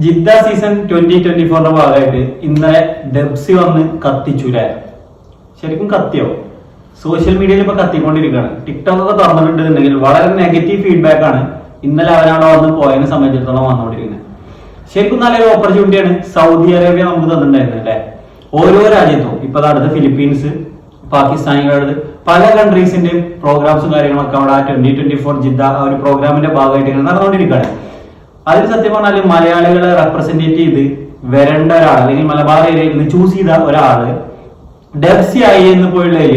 Jeddah season twenty twenty ഫോറിന്റെ ഭാഗമായിട്ട് ഇന്നലെ ഡെബ്സി വന്ന് കത്തിച്ചുരാ ശരിക്കും കത്തിയോ? സോഷ്യൽ മീഡിയയിൽ ഇപ്പൊ കത്തിക്കൊണ്ടിരിക്കുകയാണ്. ടിക്ടോക്ക് ഒക്കെ തുറന്നിട്ടുണ്ടെങ്കിൽ വളരെ നെഗറ്റീവ് ഫീഡ്ബാക്ക് ആണ് ഇന്നലെ അവരവിടെ വന്ന് പോയതിനെ സംബന്ധിച്ചിടത്തോളം വന്നുകൊണ്ടിരിക്കുന്നത്. ശരിക്കും നല്ലൊരു ഓപ്പർച്യൂണിറ്റിയാണ് സൗദി അറേബ്യ നമുക്ക് തന്നിട്ടുണ്ടായിരുന്നത് അല്ലെ? ഓരോ രാജ്യത്തും. ഇപ്പൊ അടുത്ത് ഫിലിപ്പീൻസ് പാകിസ്ഥാനികളുടെ പല കൺട്രീസിന്റെയും പ്രോഗ്രാംസും കാര്യങ്ങളൊക്കെ അവിടെ ട്വന്റി ട്വന്റി ഫോർ ജിദ്ദ ആ ഒരു പ്രോഗ്രാമിന്റെ ഭാഗമായിട്ട് നടന്നുകൊണ്ടിരിക്കുകയാണ്. അതിൽ സത്യം പറഞ്ഞാൽ മലയാളികളെ റെപ്രസെന്റേറ്റ് ചെയ്ത് വരേണ്ട ഒരാൾ അല്ലെങ്കിൽ മലബാർ ഏരിയയിൽ നിന്ന് ചൂസ് ചെയ്ത ഒരാൾ ഡെപ്സി ആയി എന്ന് പോയുള്ളതിൽ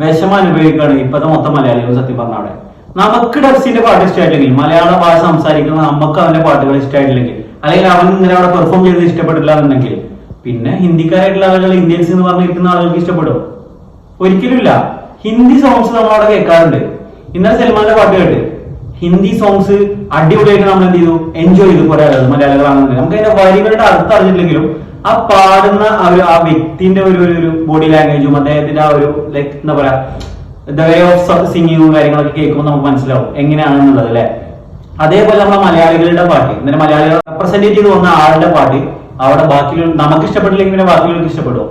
വിഷമം അനുഭവിക്കുകയാണ് ഇപ്പോഴത്തെ മൊത്തം മലയാളികൾ സത്യം പറഞ്ഞ അവിടെ. നമുക്ക് ഡെപ്സിന്റെ പാട്ട് ഇഷ്ടമായിട്ടില്ലെങ്കിൽ മലയാള ഭാഷ സംസാരിക്കുന്ന നമുക്ക് അവന്റെ പാട്ടുകൾ ഇഷ്ടമായിട്ടില്ലെങ്കിൽ അല്ലെങ്കിൽ അവൻ ഇങ്ങനെ അവിടെ പെർഫോം ചെയ്ത് ഇഷ്ടപ്പെട്ടില്ല എന്നുണ്ടെങ്കിൽ പിന്നെ ഹിന്ദിക്കാരായിട്ടുള്ള ആളുകൾ ഇന്ത്യൻസ് എന്ന് പറഞ്ഞിരിക്കുന്ന ആളുകൾക്ക് ഇഷ്ടപ്പെടും. ഒരിക്കലുമില്ല ഹിന്ദി സോങ്സ് നമ്മൾ അവിടെ കേൾക്കാറുണ്ട്. ഇന്നലെ സൽമാന്റെ പാട്ട് കേട്ട്. ഹിന്ദി സോങ്സ് അടിപൊളിയായിട്ട് നമ്മൾ എന്ത് ചെയ്തു? എൻജോയ് ചെയ്തു. കുറെ ആളുകൾ മലയാളികളാണെന്നുണ്ടെങ്കിൽ. നമുക്ക് അതിന്റെ വരികളുടെ അർത്ഥം അറിഞ്ഞില്ലെങ്കിലും ആ പാടുന്ന ആ ഒരു ആ വ്യക്തിന്റെ ഒരു ഒരു- ബോഡി ലാംഗ്വേജും അദ്ദേഹത്തിന്റെ ആ ഒരു ലൈക്ക് എന്താ പറയാ ദ വേ ഓഫ് സിംഗിങ്ങും കാര്യങ്ങളൊക്കെ കേൾക്കുമ്പോൾ നമുക്ക് മനസ്സിലാവും എങ്ങനെയാണെന്നുള്ളത് അല്ലെ? അതേപോലെ നമ്മളെ മലയാളികളുടെ പാട്ട്. ഇന്നലെ മലയാളികൾ റെപ്രസെന്റേറ്റ് ചെയ്ത് വന്ന ആളുടെ പാട്ട്. അവിടെ ബാക്കി നമുക്ക് ഇഷ്ടപ്പെട്ടില്ലെങ്കിൽ പിന്നെ ബാക്കിയുള്ളവർക്ക് ഇഷ്ടപ്പെടുമോ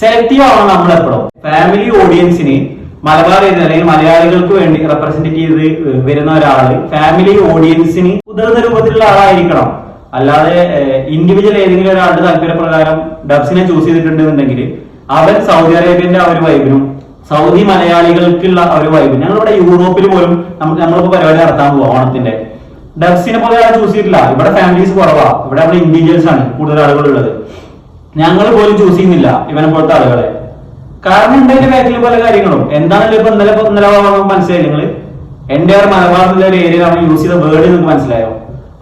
സെലക്റ്റീവ് ആവണം നമ്മളെപ്പോഴും. ഫാമിലി ഓഡിയൻസിന് മലബാർ ഏരിയ അല്ലെങ്കിൽ മലയാളികൾക്ക് വേണ്ടി റെപ്രസെന്റ് ചെയ്ത് വരുന്ന ഒരാൾ ഫാമിലി ഓഡിയൻസിന് ഉതകുന്ന രൂപത്തിലുള്ള ആളായിരിക്കണം. അല്ലാതെ ഇൻഡിവിജ്വൽ ഏതെങ്കിലും ഒരാളുടെ താല്പര്യപ്രകാരം ഡബ്സിനെ ചൂസ് ചെയ്തിട്ടുണ്ടെന്നുണ്ടെങ്കിൽ അവൻ സൗദി അറേബ്യന്റെ ആ ഒരു വൈബിനും സൗദി മലയാളികൾക്കുള്ള ആ ഒരു വൈബ് ഞങ്ങളിവിടെ യൂറോപ്പിൽ പോലും നമുക്ക് നമ്മളിപ്പോ പരിപാടി നടത്താൻ പോകും ഓണത്തിന്റെ. ഡബ്സിനെ പോലെ ആളെ ചൂസ് ചെയ്തിട്ടില്ല. ഇവിടെ ഫാമിലീസ് കുറവാ. ഇവിടെ നമ്മൾ ഇൻഡിവിജ്വൽസ് ആണ് കൂടുതൽ ആളുകളുള്ളത്. ഞങ്ങൾ പോലും ചൂസ് ചെയ്യുന്നില്ല ഇവനെ പോലത്തെ ആളുകളെ. കാരണം ഉണ്ട് അതിന്റെ ബാക്കിൽ പല കാര്യങ്ങളും? എന്താണല്ലോ ഇപ്പൊ ഇന്നലെ ഇന്നലെ മനസ്സിലായി നിങ്ങൾ? എന്റെ ഒരു മലബാറിലെ ഒരു ഏരിയ ആണ് യൂസ് ചെയ്ത വേർഡ് നിങ്ങൾക്ക് മനസ്സിലായോ?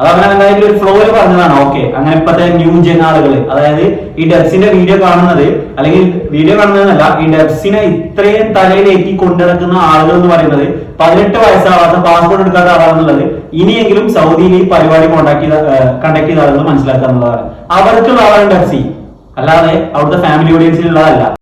അത് അവൻ എന്തായാലും ഒരു ഫ്ലോയിൽ പറഞ്ഞതാണ്. ഓക്കെ അങ്ങനെ ഇപ്പത്തെ ന്യൂ ജെൻ ആളുകൾ അതായത് ഈ ഡെബ്സിന്റെ വീഡിയോ കാണുന്നത് അല്ലെങ്കിൽ വീഡിയോ കാണുന്നതെന്നല്ല ഈ ഡെബ്സിനെ ഇത്രയും തലയിലേക്ക് കൊണ്ടുനടക്കുന്ന ആളുകൾ എന്ന് പറയുന്നത് പതിനെട്ട് വയസ്സാവാത്ത പാസ്പോർട്ട് എടുക്കാത്ത ആളാണെന്നുള്ളത് ഇനിയെങ്കിലും സൗദിയിൽ ഈ പരിപാടി കോണ്ടാക്ട് ചെയ്ത കണ്ടക്ട് ചെയ്ത ആളുകൾ മനസ്സിലാക്കുക അവർക്കുള്ള ആളാണ് ഡെബ്സി അല്ലാതെ അവിടുത്തെ ഫാമിലി ഓഡിയൻസിലുള്ളതല്ല